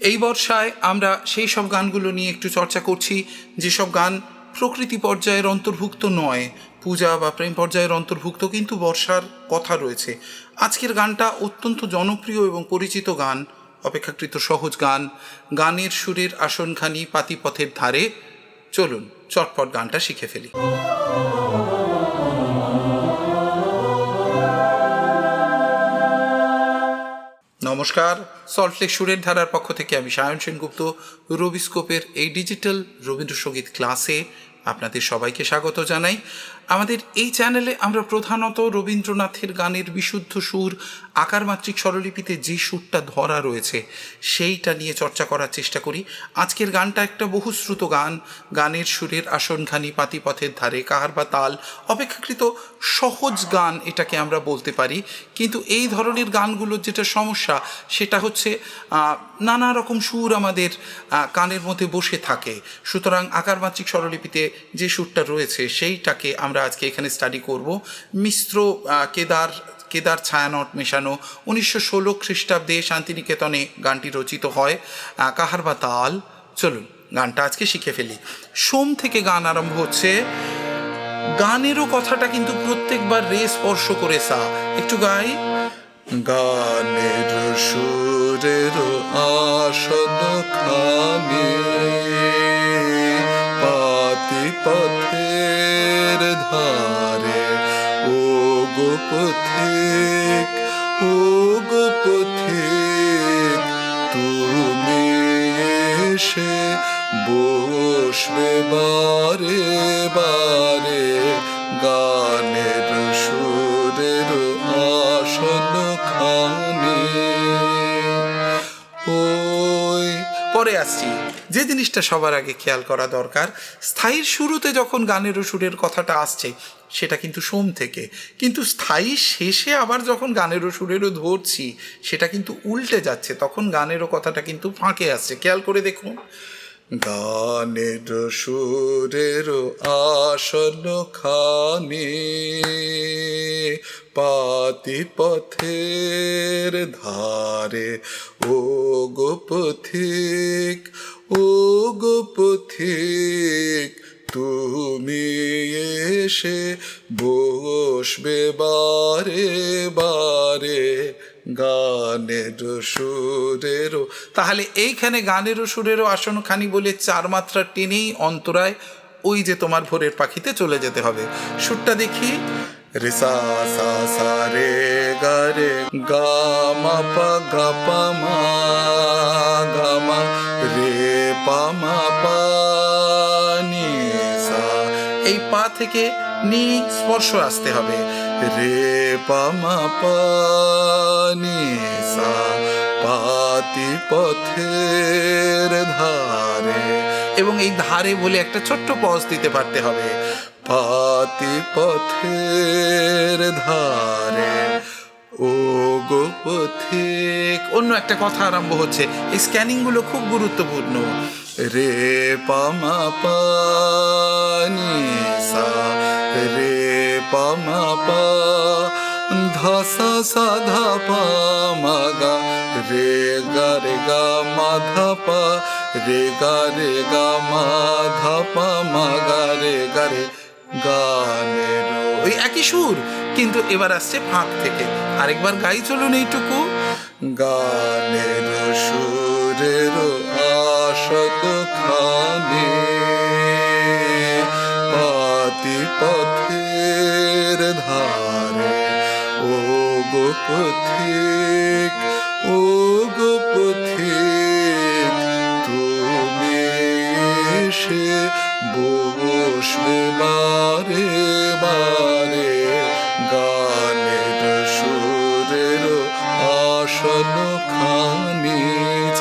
এই বর্ষায় আমরা সেই সব গানগুলো নিয়ে একটু চর্চা করছি, যেসব গান প্রকৃতি পর্যায়ের অন্তর্ভুক্ত নয়, পূজা বা প্রেম পর্যায়ের অন্তর্ভুক্ত, কিন্তু বর্ষার কথা রয়েছে। আজকের গানটা অত্যন্ত জনপ্রিয় এবং পরিচিত গান, অপেক্ষাকৃত সহজ গান। গানের সুরের আসনখানি পাতিপথের ধারে। চলুন, চটপট গানটা শিখে ফেলি। নমস্কার। সল্টলেক সুরের ধারার পক্ষ থেকে আমি সায়ন সেনগুপ্ত রবিস্কোপের এই ডিজিটাল রবীন্দ্রসঙ্গীত ক্লাসে আপনাদের সবাইকে স্বাগত জানাই। আমাদের এই চ্যানেলে আমরা প্রধানত রবীন্দ্রনাথের গানের বিশুদ্ধ সুর, আকারমাত্রিক স্বরলিপিতে যে সুরটা ধরা রয়েছে, সেইটা নিয়ে চর্চা করার চেষ্টা করি। আজকের গানটা একটা বহুশ্রুত গান। গানের সুরের আসনখানি পাতিপথের ধারে, কাহার বা তাল, অপেক্ষাকৃত সহজ গান এটাকে আমরা বলতে পারি। কিন্তু এই ধরনের গানগুলোর যেটা সমস্যা, সেটা হচ্ছে নানা রকম সুর আমাদের কানের মধ্যে বসে থাকে। সুতরাং আকারমাত্রিক স্বরলিপিতে যে সুরটা রয়েছে, সেইটাকে আমরা আজকে এখানে স্টাডি করব। মিশ্র কেদার কেদার ছায়ানট মেশানো। উনিশশো ষোলো খ্রিস্টাব্দে শান্তিনিকেতনে গানটি রচিত হয়। কাহার বা তাল? চলুন, গানটা আজকে শিখে ফেলি। সোম থেকে গান আরম্ভ হচ্ছে। গানেরও কথাটা কিন্তু প্রত্যেকবার রে স্পর্শ করে সা। একটু গাই। গানের সুরের আসন পাতি পথের ধারে ও গো পথিক ও গো পথিক তুমি এসে বসবে বারে বারে গানের যে জিনিসটা সবার আগে খেয়াল করা দরকার, স্থায়ীর শুরুতে যখন গানেরও সুরের কথাটা আসছে, সেটা কিন্তু সোম থেকে। কিন্তু স্থায়ী শেষে আবার যখন গানেরও সুরেরও ধরছি, সেটা কিন্তু উল্টে যাচ্ছে। তখন গানেরও কথাটা কিন্তু ফাঁকে আসছে। খেয়াল করে দেখুন। গানের সুরের আসন খানি পাতি পথের ধারে ও গো পথিক ও গো পথিক, তুমি এসে বসবে বারে বারে গানের সুরের তাহলে এইখানে গানেরও সুরেরও আসনখানি বলে চার মাত্রা টেনেই অন্তরায় ওই যে তোমার ভোরের পাখিতে চলে যেতে হবে। সুরটা দেখি। রে সা সা সা, রে, গা রে, গা, মা, পা, গা, পা, মা, গা, মা মা নি এই পা থেকে নি স্পর্শ আসতে হবে। রে পা নি পাতি পথের ধারে। এবং এই ধারে বলে একটা ছোট্ট পজ দিতে পারতে হবে। পাতি পথের ধারে। ও গো পথিক। অন্য একটা কথা আরম্ভ হচ্ছে। এই স্ক্যানিংগুলো খুব গুরুত্বপূর্ণ। রে পামা পানি সা, রে পামা পা, ধসা সা ধা পা মা গা, রে গা রে গা মা ধা পা, রে গা রে গা মা ধা পা মা গা, রে গা, রে গানের ওই একই সুর, কিন্তু এবার আসছে ফাঁক থেকে। আরেকবার গাই চলুন এইটুকু। গানের সুরের আসদ খানে পাতি পথের ধারে ও গো পথিক ও গো পথিক, তুমি এসে বসবে বারে বারে।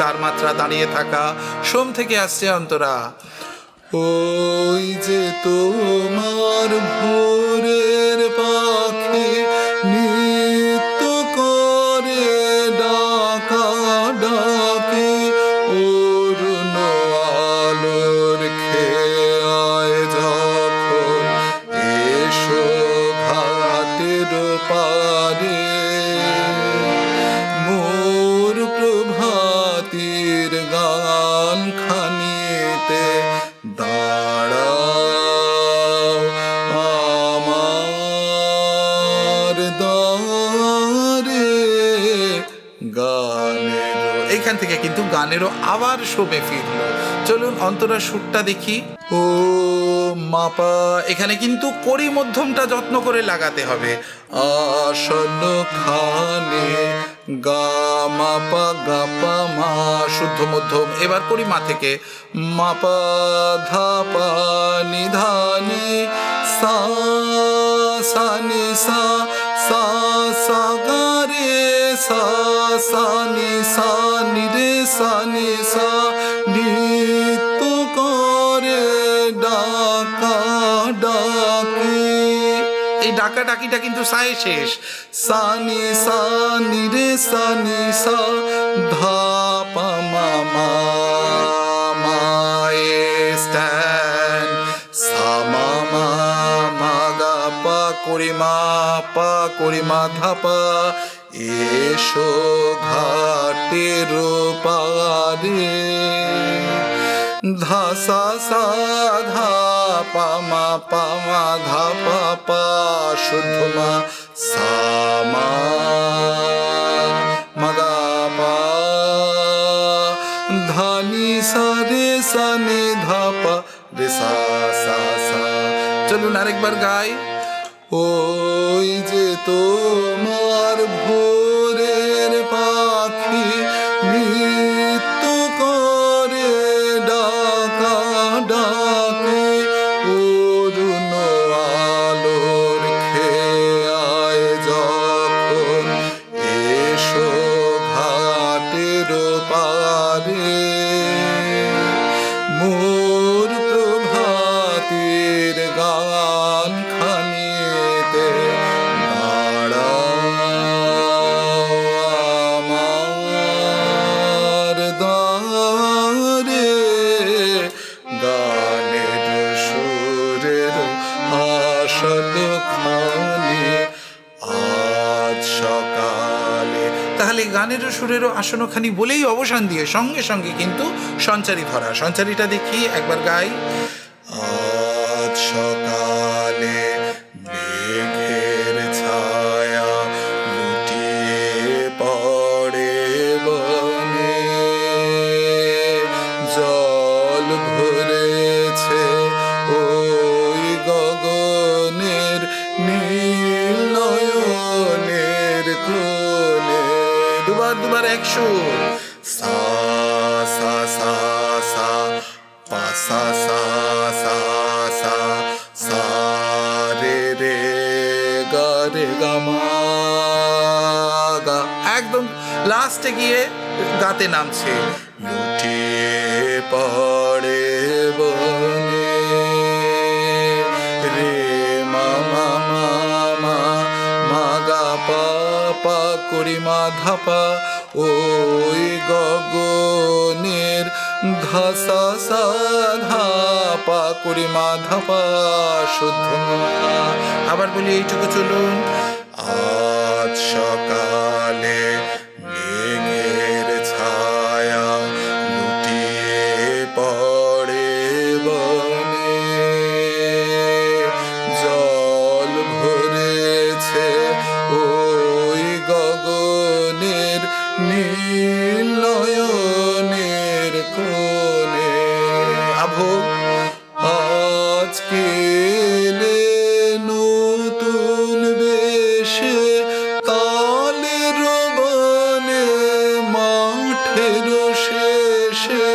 চার মাত্রা দাঁড়িয়ে থাকা সোম থেকে আসছে অন্তরা। ওই যে তোমার কিন্তু গানেরও আবার শোভে ফিরলো। চলুন অন্তরা সুরটা দেখি। ও মাপা, এখানে কিন্তু করি মধ্যমটা যত্ন করে লাগাতে হবে। আসন খানে গা মাপা গাপা মা, শুদ্ধ মধ্যম। এবার করি মা থেকে। মাপা ধাপা নিধানে, সা সা, নি, সা সা সা গা রে সা সা নি সা নি রে সা নি সা নিত্য করে ডাকা ডাকি। এই ডাকা কিন্তু সায়ে শেষ। রে সা ধা মা মা মায়ে স্ট্যান্ড। সা মা মা, গা, পা, করি, মা করি মা ধা পা এসো ঘাটের পারে ধা, সা সা, ধা, পা, মা পা, মা, ধা, পা পা, শুদ্ধ মা, সা, মা মা পা। ধানি সা, রে, সা, নি, ধা, পা, রে, সা সা সা। চলুন আরেকবার গাই। ওই যে সকালে। তাহলে গানেরও সুরেরও আসনখানি বলেই অবসান দিয়ে সঙ্গে সঙ্গে কিন্তু সঞ্চারী ধরা সঞ্চারীটা দেখি, একবার গাই। আজ সকালে লাস্টে গিয়ে গাতে নামছে। পড়ে পা পা ওই গগনের ধাসা সা ধাপা করি শুদ্ধ আবার বলি, এইটুকু চলুন। আজ সকালে শেষে।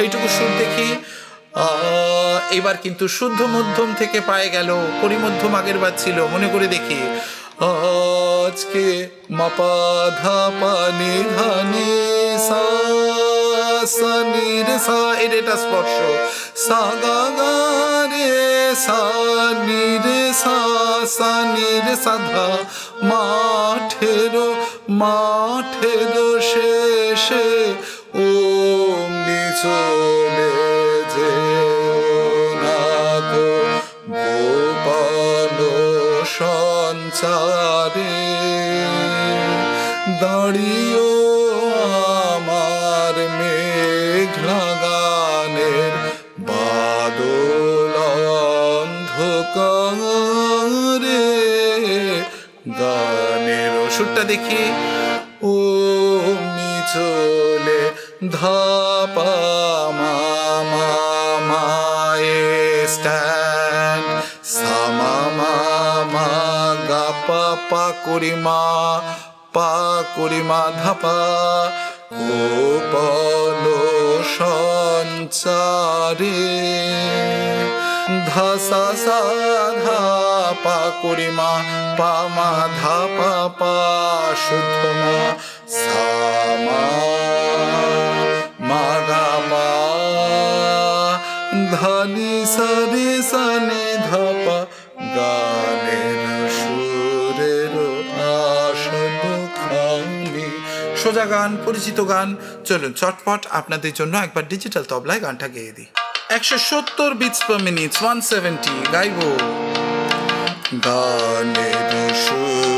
এইটুকু সুর দেখি। এবার কিন্তু শুদ্ধ মধ্যম থেকে পায়ে গেল। পরিমধ্যম আগের বার ছিল, মনে করে দেখি। আজকে মাপা ধাপা নিধানে সা সা, নি, রে, সা, এর এটা স্পর্শ। সা, গা গা, রে, সা, নি, রে, সা সা, নি, রে, সা, ধা। মাঠের মাঠের শেষে। অমনি চলে যে না গো। গোপাল সঞ্চারে দাঁড়িয়েও আমার মেঘলা গানের বাদল অন্ধকারে গানের সুরটা দেখি। ও চলে ধাপা মামা মায়ে স্ট্যান্ড। সামা মামা গা পা করিমা পা করিমা ধাপা বলো সঞ্চারে ধাসা সা ধা পা করিমা পা মা ধা পা শুদ্ধ মা। সা মা মা গা মা ধানি সারে সানি ধাপা, গানের সুরের আসন খানি। সোজা গান, পরিচিত গান, চলুন চটপট আপনাদের জন্য একবার ডিজিটাল তবলায় গানটা গেয়ে দিই। একশো সত্তর beats per minute one seventy গাইবো। গানের সুরের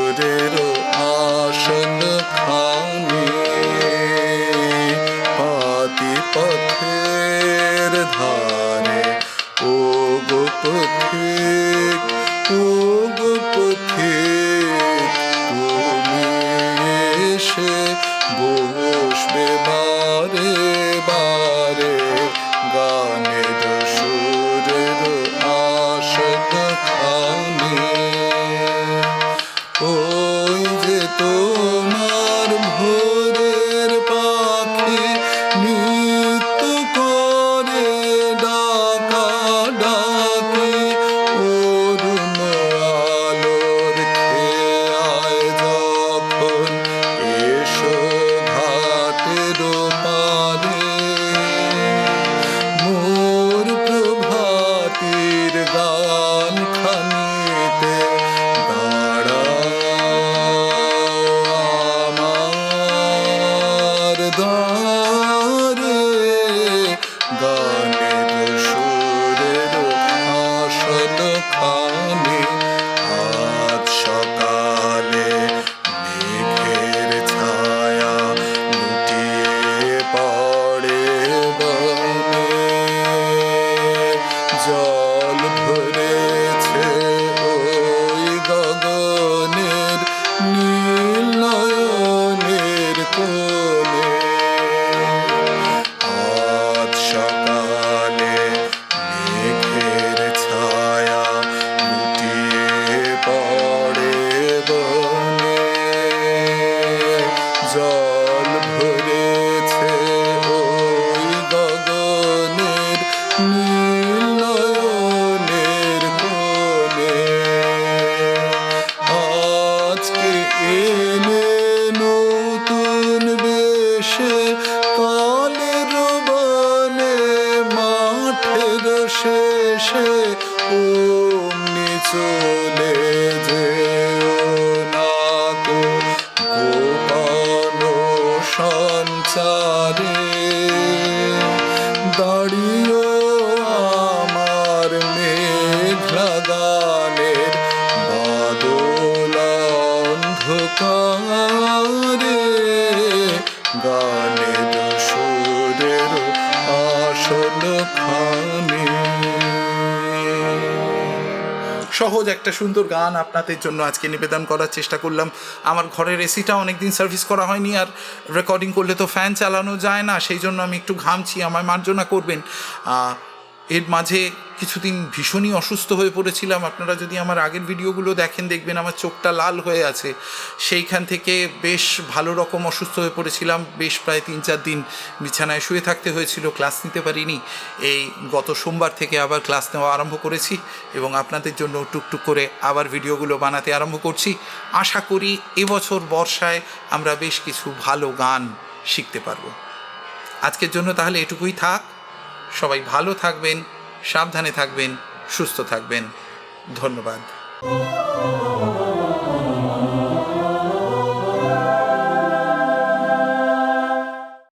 অমনি সহজ একটা সুন্দর গান আপনাদের জন্য আজকে নিবেদন করার চেষ্টা করলাম। আমার ঘরের এসিটা অনেকদিন সার্ভিস করা হয়নি আর রেকর্ডিং করলে তো ফ্যান চালানো যায় না, সেই জন্য আমি একটু ঘামছি, আমায় মার্জনা করবেন। এর মাঝে কিছুদিন ভীষণই অসুস্থ হয়ে পড়েছিলাম। আপনারা যদি আমার আগের ভিডিওগুলো দেখেন, দেখবেন আমার চোখটা লাল হয়ে আছে। সেইখান থেকে বেশ ভালো রকম অসুস্থ হয়ে পড়েছিলাম। বেশ প্রায় তিন চার দিন বিছানায় শুয়ে থাকতে হয়েছিল, ক্লাস নিতে পারিনি। এই গত সোমবার থেকে আবার ক্লাস নেওয়া আরম্ভ করেছি এবং আপনাদের জন্য টুকটুক করে আবার ভিডিওগুলো বানাতে আরম্ভ করছি। আশা করি এবছর বর্ষায় আমরা বেশ কিছু ভালো গান শিখতে পারব। আজকের জন্য তাহলে এটুকুই থাক। সবাই ভালো থাকবেন সাবধানে থাকবেন সুস্থ থাকবেন। ধন্যবাদ।